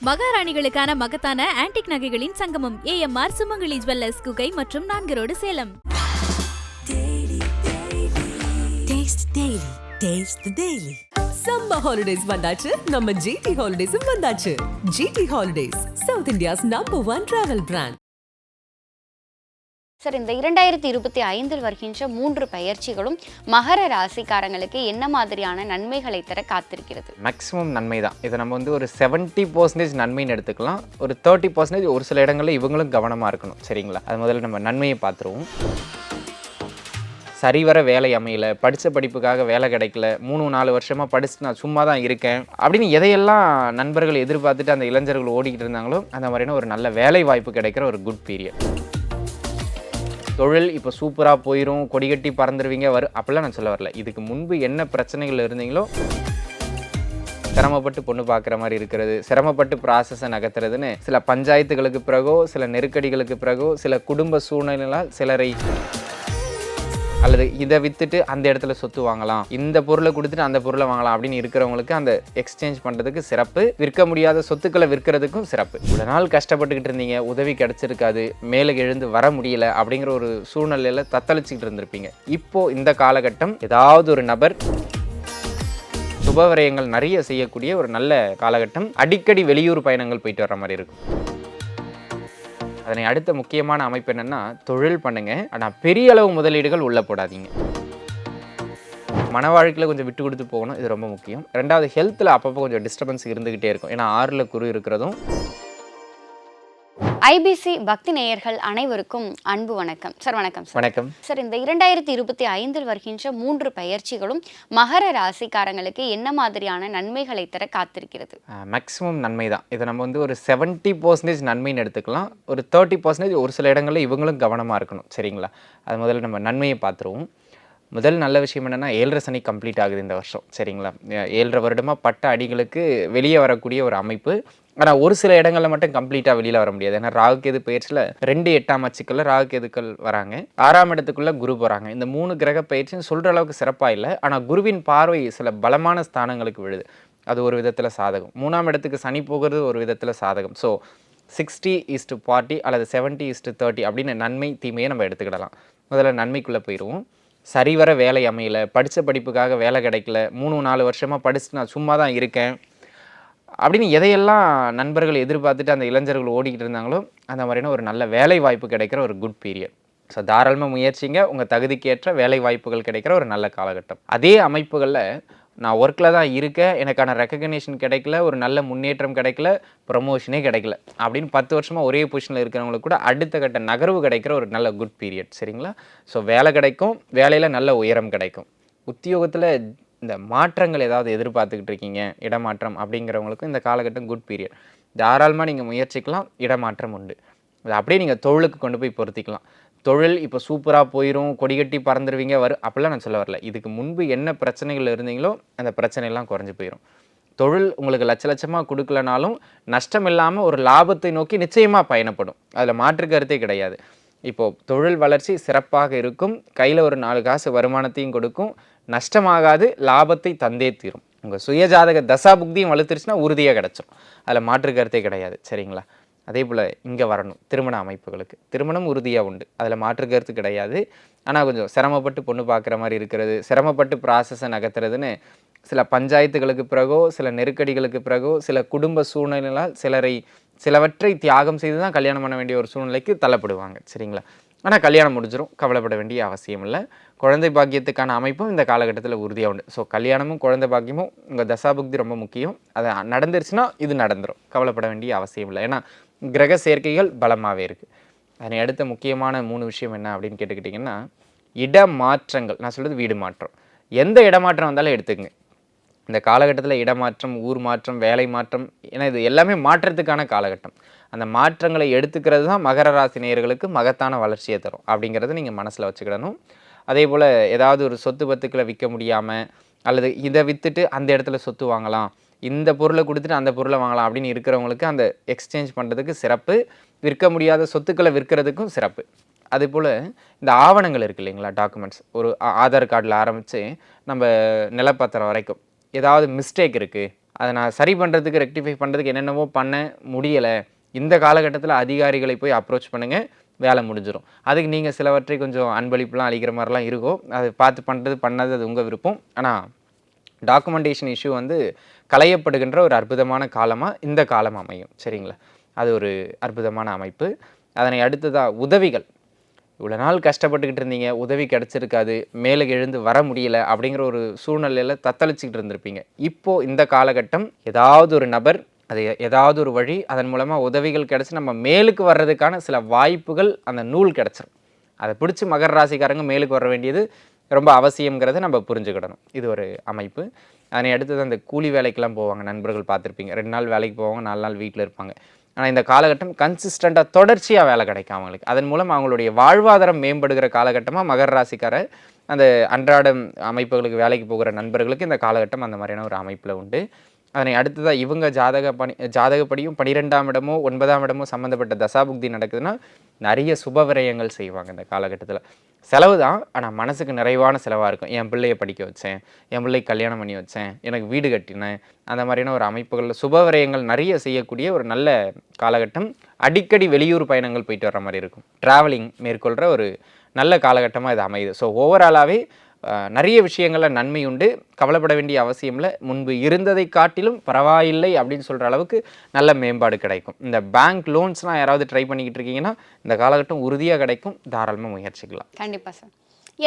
மகாராணிகளுக்கான மகத்தான ஆன்டிக் நகைகளின் சங்கமம் ஏஎம்ஆர் சுமங்கலி ஜுவல்லர்ஸ் குகை மற்றும் நான்கு road Salem Taste Daily. Taste the Daily. Summer holidays வந்தாச்சு நம்ம ஜிடி ஹாலிடேஸும் வந்தாச்சு GT holidays South India's number one travel brand sir இந்த இரண்டாயிரத்தி இருபத்தி ஐந்தில் வருகின்ற மூன்று பயிற்சிகளும் மகர ராசிக்காரங்களுக்கு என்ன மாதிரியான நன்மைகளை தர காத்திருக்கிறது? மேக்ஸிமம் நன்மை தான். இதை நம்ம வந்து ஒரு செவன்ட்டி பர்சன்டேஜ் நன்மைன்னு எடுத்துக்கலாம். ஒரு தேர்ட்டி பர்சன்டேஜ் ஒரு சில இடங்களில் இவங்களும் கவனமாக இருக்கணும். சரிங்களா? அது முதல்ல நம்ம நன்மையை பார்த்துருவோம். சரிவர வேலை அமையல படித்த படிப்புக்காக வேலை கிடைக்கல மூணு நாலு வருஷமாக படிச்சுட்டு நான் சும்மா தான் இருக்கேன் அப்படின்னு எதையெல்லாம் நண்பர்கள் எதிர்பார்த்துட்டு அந்த இளைஞர்கள் ஓடிக்கிட்டு இருந்தாங்களோ அந்த மாதிரியான ஒரு நல்ல வேலை வாய்ப்பு கிடைக்கிற ஒரு குட் பீரியட் தொழில் இப்போ சூப்பராக போயிடும் கொடிகட்டி பறந்துருவீங்க வரு அப்படிலாம் நான் சொல்ல வரல. இதுக்கு முன்பு என்ன பிரச்சனைகள் இருந்தீங்களோ சிரமப்பட்டு பொண்ணு பார்க்குற மாதிரி இருக்கிறது சிரமப்பட்டு ப்ராசஸை நகர்த்துறதுன்னு சில பஞ்சாயத்துகளுக்கு பிறகோ சில நெருக்கடிகளுக்கு பிறகோ சில குடும்ப சூழ்நிலைகளால் சிலரை அல்லது இதை வித்துட்டு அந்த இடத்துல சொத்து வாங்கலாம். இந்த பொருளை கொடுத்துட்டு அந்த பொருளை வாங்கலாம் அப்படின்னு இருக்கிறவங்களுக்கு அந்த எக்ஸ்சேஞ்ச் பண்ணுறதுக்கு சிறப்பு. விற்க முடியாத சொத்துக்களை விற்கிறதுக்கும் சிறப்பு. இவ்வளோ நாள் கஷ்டப்பட்டுக்கிட்டு இருந்தீங்க உதவி கிடைச்சிருக்காது மேலே எழுந்து வர முடியல அப்படிங்கிற ஒரு சூழ்நிலையில் தத்தளிச்சுக்கிட்டு இருந்திருப்பீங்க. இப்போ இந்த காலகட்டம் ஏதாவது ஒரு நபர் சுபவிரயங்கள் நிறைய செய்யக்கூடிய ஒரு நல்ல காலகட்டம். அடிக்கடி வெளியூர் பயணங்கள் போயிட்டு வர மாதிரி இருக்கும். அதனை அடுத்த முக்கியமான அமைப்பு என்னென்னா தொழில் பண்ணுங்க. ஆனால் பெரிய அளவு முதலீடுகள் உள்ள போடாதீங்க. மன வாழ்க்கையில் கொஞ்சம் விட்டு கொடுத்து போகணும் இது ரொம்ப முக்கியம். ரெண்டாவது ஹெல்த்தில் அப்பப்போ கொஞ்சம் டிஸ்டர்பன்ஸ் இருந்துக்கிட்டே இருக்கும். ஏன்னா ஆறில் குரு இருக்கிறதும் ஐபிசி பக்தி நேயர்கள் அனைவருக்கும் அன்பு வணக்கம். சார் வணக்கம் சார். வணக்கம். சார் இந்த இரண்டாயிரத்தி இருபத்தி ஐந்தில் வருகின்ற மூன்று பயிற்சிகளும் மகர ராசிக்காரங்களுக்கு என்ன மாதிரியான நன்மைகளை தர காத்திருக்கிறது? மேக்ஸிமம் நன்மை தான். இதை நம்ம வந்து ஒரு செவன்ட்டி பர்சன்டேஜ் நன்மைன்னு எடுத்துக்கலாம். ஒரு தேர்ட்டி பர்சன்டேஜ் ஒரு சில இடங்களில் இவங்களும் கவனமாக இருக்கணும். சரிங்களா? அது முதல்ல நம்ம நன்மையை பார்த்துருவோம். முதல் நல்ல விஷயம் என்னென்னா ஏழரை சனி கம்ப்ளீட் ஆகுது இந்த வருஷம். சரிங்களா? ஏழரை வருடமாக பட்ட அடிகளுக்கு வெளியே வரக்கூடிய ஒரு அமைப்பு. ஆனால் ஒரு சில இடங்களில் மட்டும் கம்ப்ளீட்டாக வெளியில் வர முடியாது. ஏன்னா ராகுகேது பயிற்சியில் ரெண்டு எட்டாம் அச்சுக்களில் ராகுகேதுக்கள் வராங்க. ஆறாம் இடத்துக்குள்ளே குரு போகிறாங்க இந்த மூணு கிரக பயிற்சின்னு சொல்கிற அளவுக்கு சிறப்பாக இல்லை. ஆனால் குருவின் பார்வை சில பலமான ஸ்தானங்களுக்கு விழுது. அது ஒரு விதத்தில் சாதகம். மூணாம் இடத்துக்கு சனி போகிறது ஒரு விதத்தில் சாதகம். So sixty is to forty அல்லது செவன்ட்டி ஈஸ்ட்டு தேர்ட்டி அப்படின்னு நன்மை தீமையை நம்ம எடுத்துக்கிடலாம். முதல்ல நன்மைக்குள்ளே போயிடுவோம். சரிவர வேலை அமையலை. படித்த படிப்புக்காக வேலை கிடைக்கல. மூணு நாலு வருஷமாக படிச்சுட்டு நான் சும்மா தான் இருக்கேன். அப்படின்னு எதையெல்லாம் நண்பர்கள் எதிர்பார்த்துட்டு அந்த இளைஞர்கள் ஓடிக்கிட்டு இருந்தாங்களோ அந்த மாதிரியான ஒரு நல்ல வேலை வாய்ப்பு கிடைக்கிற ஒரு குட் பீரியட் ஸோ தாராளமாக முயற்சிங்க. உங்கள் தகுதிக்கேற்ற வேலை வாய்ப்புகள் கிடைக்கிற ஒரு நல்ல காலகட்டம். அதே அமைப்புகளில் நான் ஒர்க்கில் தான் இருக்கேன். எனக்கான ரெக்கக்னேஷன் கிடைக்கல. ஒரு நல்ல முன்னேற்றம் கிடைக்கல. ப்ரமோஷனே கிடைக்கல. அப்படின்னு பத்து வருஷமாக ஒரே பொசிஷனில் இருக்கிறவங்களுக்கு கூட அடுத்த கட்ட நகர்வு கிடைக்கிற ஒரு நல்ல குட் பீரியட் சரிங்களா? ஸோ வேலை கிடைக்கும். வேலையில் நல்ல உயரம் கிடைக்கும். உத்தியோகத்தில் இந்த மாற்றங்கள் ஏதாவது எதிர்பார்த்துக்கிட்டு இருக்கீங்க? இடமாற்றம் அப்படிங்கிறவங்களுக்கும் இந்த காலகட்டம் குட் பீரியட் தாராளமாக நீங்கள் முயற்சிக்கலாம் இடமாற்றம் உண்டு. அது அப்படியே நீங்கள் தொழிலுக்கு கொண்டு போய் பொருத்திக்கலாம். தொழில் இப்போ சூப்பராக போயிடும் கொடிகட்டி பறந்துருவீங்க வரும் அப்படிலாம் நான் சொல்ல வரல. இதுக்கு முன்பு என்ன பிரச்சனைகள் இருந்தீங்களோ அந்த பிரச்சனையெல்லாம் குறைஞ்சி போயிடும் தொழில் உங்களுக்கு லட்ச லட்சமாக கொடுக்கலனாலும் நஷ்டம் இல்லாமல் ஒரு லாபத்தை நோக்கி நிச்சயமாக பயணப்படும். அதில் மாற்று கருத்தே கிடையாது. இப்போது தொழில் வளர்ச்சி சிறப்பாக இருக்கும். கையில் ஒரு நாலு காசு வருமானத்தையும் கொடுக்கும். நஷ்டமாகாது லாபத்தை தந்தே தீரும். உங்கள் சுயஜாதக தசா புக்தியும் வலுத்துருச்சுன்னா உறுதியாக கிடச்சிரும். அதில் மாற்று கருத்தே கிடையாது சரிங்களா? அதே போல் இங்கே வரணும் திருமண அமைப்புகளுக்கு. திருமணம் உறுதியாக உண்டு. அதில் மாற்று கருத்து கிடையாது. ஆனால் கொஞ்சம் சிரமப்பட்டு பொண்ணு பார்க்குற மாதிரி இருக்கிறது சிரமப்பட்டு ப்ராசஸை நகர்த்துறதுன்னு சில பஞ்சாயத்துகளுக்கு பிறகோ சில நெருக்கடிகளுக்கு பிறகோ சில குடும்ப சூழ்நிலைகளால் சிலரை சிலவற்றை தியாகம் செய்து தான் கல்யாணம் பண்ண வேண்டிய ஒரு சூழ்நிலைக்கு தள்ளப்படுவாங்க சரிங்களா? ஆனால் கல்யாணம் முடிஞ்சிடும் கவலைப்பட வேண்டிய அவசியம் இல்லை. குழந்தை பாக்கியத்துக்கான அமைப்பும் இந்த காலகட்டத்தில் உறுதியாக உண்டு. ஸோ கல்யாணமும் குழந்தை பாக்கியமும் உங்கள் தசாபுக்தி ரொம்ப முக்கியம். அது நடந்துருச்சுன்னா இது நடந்துடும் கவலைப்பட வேண்டிய அவசியம் இல்லை. ஏன்னா கிரக சேர்க்கைகள் பலமாகவே இருக்குது அதனை அடுத்த முக்கியமான மூணு விஷயம் என்ன அப்படின்னு கேட்டுக்கிட்டிங்கன்னா இடமாற்றங்கள். நான் சொல்கிறது வீடு மாற்றம். எந்த இடமாற்றம் வந்தாலும் எடுத்துக்கங்க. இந்த காலகட்டத்தில் இடமாற்றம் ஊர் மாற்றம் வேலை மாற்றம் ஏன்னா இது எல்லாமே மாற்றத்துக்கான காலகட்டம். அந்த மாற்றங்களை எடுத்துக்கிறது தான் மகர ராசி நேயர்களுக்கு மகத்தான வளர்ச்சியை தரும் அப்படிங்கிறத நீங்கள் மனசில் வச்சுக்கிடணும். அதே போல் ஏதாவது ஒரு சொத்து பத்துக்களை விற்க முடியாமல் அல்லது இதை விற்றுட்டு அந்த இடத்துல சொத்து வாங்கலாம் இந்த பொருளை கொடுத்துட்டு அந்த பொருளை வாங்கலாம் அப்படின்னு இருக்கிறவங்களுக்கு அந்த எக்ஸ்சேஞ்ச் பண்ணுறதுக்கு சிறப்பு. விற்க முடியாத சொத்துக்களை விற்கிறதுக்கும் சிறப்பு. அதே போல் இந்த ஆவணங்கள் இருக்குது இல்லைங்களா டாக்குமெண்ட்ஸ் ஒரு ஆதார் கார்டில் ஆரம்பித்து நம்ம நிலப்பத்திரம் வரைக்கும் ஏதாவது மிஸ்டேக் இருக்குது அதை நான் சரி பண்ணுறதுக்கு ரெக்டிஃபை பண்ணுறதுக்கு என்னென்னவோ பண்ண முடியலை இந்த காலகட்டத்தில் அதிகாரிகளை போய் அப்ரோச் பண்ணுங்கள் வேலை முடிஞ்சிடும் அதுக்கு நீங்கள் சிலவற்றை கொஞ்சம் அன்பளிப்புலாம் அளிக்கிற மாதிரிலாம் இருக்கும் அது பார்த்து பண்ணுறது பண்ணது அது உங்கள் விருப்பம். ஆனால் டாக்குமெண்டேஷன் இஷ்யூ வந்து களையப்படுகின்ற ஒரு அற்புதமான காலமாக இந்த காலம் அமையும். சரிங்களா? அது ஒரு அற்புதமான அமைப்பு. அதனை அடுத்ததாக உதவிகள். இவ்வளோ நாள் கஷ்டப்பட்டுக்கிட்டு இருந்தீங்க உதவி கிடச்சிருக்காது மேலே எழுந்து வர முடியல அப்படிங்கிற ஒரு சூழ்நிலையில் தத்தளிச்சிக்கிட்டு இருந்திருப்பீங்க. இப்போது இந்த காலகட்டம் ஏதாவது ஒரு நபர் அது ஏதாவது ஒரு வழி அதன் மூலமாக உதவிகள் கிடச்சி நம்ம மேலுக்கு வர்றதுக்கான சில வாய்ப்புகள் அந்த நூல் கிடச்சிரும். அதை பிடிச்சி மகர ராசிக்காரங்க மேலுக்கு வர வேண்டியது ரொம்ப அவசியங்கிறத நம்ம புரிஞ்சுக்கிடணும். இது ஒரு அமைப்பு. அதனை அடுத்தது அந்த கூலி வேலைக்கெல்லாம் போவாங்க. நண்பர்கள் பார்த்துருப்பீங்க. ரெண்டு நாள் வேலைக்கு போவாங்க நாலு நாள் வீட்டில் இருப்பாங்க. ஆனால் இந்த காலகட்டம் கன்சிஸ்டண்ட்டாக தொடர்ச்சியாக வேலை கிடைக்கும் அவங்களுக்கு. அதன் மூலம் அவங்களுடைய வாழ்வாதாரம் மேம்படுகிற காலகட்டமாக மகர ராசிக்கார அந்த அன்றாடம் அமைப்புகளுக்கு வேலைக்கு போகிற நண்பர்களுக்கு இந்த காலகட்டம் அந்த மாதிரியான ஒரு அமைப்பில் உண்டு. அதனை அடுத்ததாக இவங்க ஜாதக பணி ஜாதகப்படியும் பன்னிரெண்டாம் இடமோ ஒன்பதாம் இடமோ சம்மந்தப்பட்ட தசாபுக்தி நடக்குதுன்னா நிறைய சுப விரயங்கள் செய்வாங்க இந்த காலகட்டத்தில். செலவு தான் ஆனால் மனசுக்கு நிறைவான செலவாக இருக்கும். என் பிள்ளைய படிக்க வச்சேன் என் பிள்ளைக்கு கல்யாணம் பண்ணி வச்சேன் எனக்கு வீடு கட்டினேன் அந்த மாதிரியான ஒரு அமைப்புகளில் சுப விரயங்கள் நிறைய செய்யக்கூடிய ஒரு நல்ல காலகட்டம். அடிக்கடி வெளியூர் பயணங்கள் போயிட்டு வர மாதிரி இருக்கும். ட்ராவலிங் மேற்கொள்கிற ஒரு நல்ல காலகட்டமாக இது அமையுது. ஸோ ஓவராலாகவே நிறைய விஷயங்களில் நன்மை உண்டு. கவலைப்பட வேண்டிய அவசியம் இல்லை. முன்பு இருந்ததை காட்டிலும் பரவாயில்லை அப்படின்னு சொல்கிற அளவுக்கு நல்ல மேம்பாடு கிடைக்கும். இந்த பேங்க் லோன்ஸ்லாம் யாராவது ட்ரை பண்ணிக்கிட்டு இருக்கீங்கன்னா இந்த காலகட்டம் உறுதியாக கிடைக்கும். தாராளமாக முயற்சிக்கலாம். கண்டிப்பா சார்.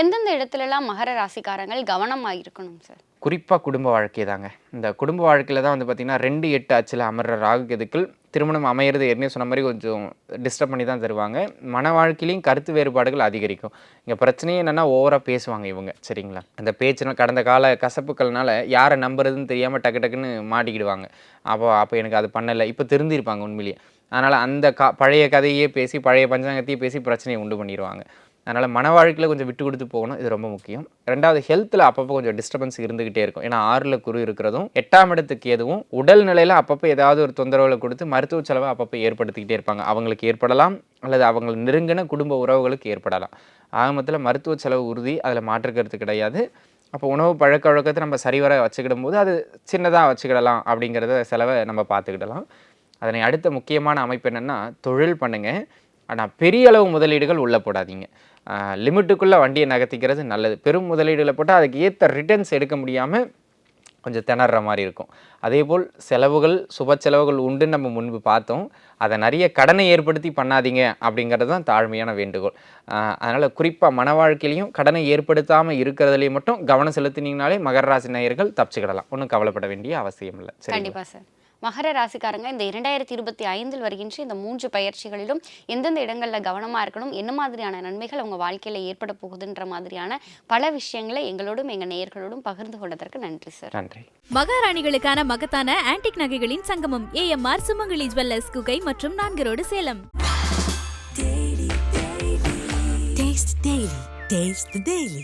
எந்தெந்த இடத்துலலாம் மகர ராசிக்காரங்கள் கவனமாக இருக்கணும் சார்? குறிப்பாக குடும்ப வாழ்க்கை தாங்க. இந்த குடும்ப வாழ்க்கையில் தான் வந்து பார்த்திங்கன்னா ரெண்டு எட்டு அச்சில் அமர்ற ராகு கேதுக்கள் திருமணம் அமையிறது ஏற்கனவே சொன்ன மாதிரி கொஞ்சம் டிஸ்டர்ப் பண்ணி தான் தருவாங்க. மன வாழ்க்கையிலையும் கருத்து வேறுபாடுகள் அதிகரிக்கும். இங்கே பிரச்சனையே என்னென்னா ஓவராக பேசுவாங்க இவங்க. சரிங்களா? அந்த பேச்சுனா கடந்த கால கசப்புக்கள்னால யாரை நம்புறதுன்னு தெரியாமல் டக்கு டக்குன்னு மாட்டிக்கிடுவாங்க. அப்போ அப்போ எனக்கு அது பண்ணலை. இப்போ திருந்திருப்பாங்க உண்மையிலேயே. அதனால் அந்த கா பழைய கதையே பேசி பழைய பஞ்சாங்கத்தையே பேசி பிரச்சனையை உண்டு பண்ணிடுவாங்க. அதனால் மன வாழ்க்கையில் கொஞ்சம் விட்டு கொடுத்து போகணும். இது ரொம்ப முக்கியம். ரெண்டாவது ஹெல்த்தில் அப்பப்போ கொஞ்சம் டிஸ்டர்பன்ஸ் இருந்துகிட்டே இருக்கும். ஏன்னா ஆறில் குரு இருக்கிறதும் எட்டாம் இடத்துக்கு எதுவும் உடல் நிலையில் அப்பப்போ ஏதாவது ஒரு தொந்தரவுகளை கொடுத்து மருத்துவ செலவை அப்பப்போ ஏற்படுத்திக்கிட்டே இருப்பாங்க. அவங்களுக்கு ஏற்படலாம் அல்லது அவங்க நெருங்கின குடும்ப உறவுகளுக்கு ஏற்படலாம். ஆகமத்தில் மருத்துவ செலவு உறுதி அதில் மாற்றுக்கிறது கிடையாது. அப்போ உணவு பழக்க வழக்கத்தை நம்ம சரிவர வச்சுக்கிடும் போது அது சின்னதாக வச்சுக்கிடலாம் அப்படிங்கிறத செலவை நம்ம பார்த்துக்கிடலாம். அதனை அடுத்த முக்கியமான அமைப்பு என்னென்னா தொழில் பண்ணுங்கள் ஆனால் பெரிய அளவு முதலீடுகள் உள்ளே போடாதீங்க லிமிட்டுக்குள்ளே வண்டியை நகர்த்திக்கிறது நல்லது. பெரும் முதலீடுகளை போட்டால் அதுக்கு ஏற்ற ரிட்டர்ன்ஸ் எடுக்க முடியாமல் கொஞ்சம் திணற மாதிரி இருக்கும். அதே போல் செலவுகள் சுப செலவுகள் உண்டுன்னு நம்ம முன்பு பார்த்தோம். அதை நிறைய கடனை ஏற்படுத்தி பண்ணாதீங்க அப்படிங்கிறது தான் தாழ்மையான வேண்டுகோள். அதனால் குறிப்பாக மன வாழ்க்கையிலையும் கடனை ஏற்படுத்தாமல் இருக்கிறதுலையும் மட்டும் கவனம் செலுத்தினீங்கனாலே மகர ராசி நேயர்கள் தப்பிச்சுக்கிடலாம். ஒன்றும் கவலைப்பட வேண்டிய அவசியம் இல்லை கண்டிப்பாக சார். மகர ராசிக்காரங்க இந்த இரண்டாயிரத்தி இருபத்தி ஐந்தில் வருகின்ற இந்த மூன்று பயிற்சிகளிலும் எந்தெந்த இடங்களில் கவனமாக இருக்கணும் என்ன மாதிரியான நன்மைகள் அவங்க வாழ்க்கையில் ஏற்பட போகுதுன்ற மாதிரியான பல விஷயங்களை எங்களோடும் எங்கள் நேயர்களோடும் பகிர்ந்து கொண்டதற்கு நன்றி சார் நன்றி மகாராணிகளுக்கான மகத்தான ஆன்டிக் நகைகளின் சங்கமம் ஏஎம்ஆர் சுமங்கலி ஜுவல்லர்ஸ் குகை மற்றும் நான்கரோடு Salem Taste Daily. Taste the Daily.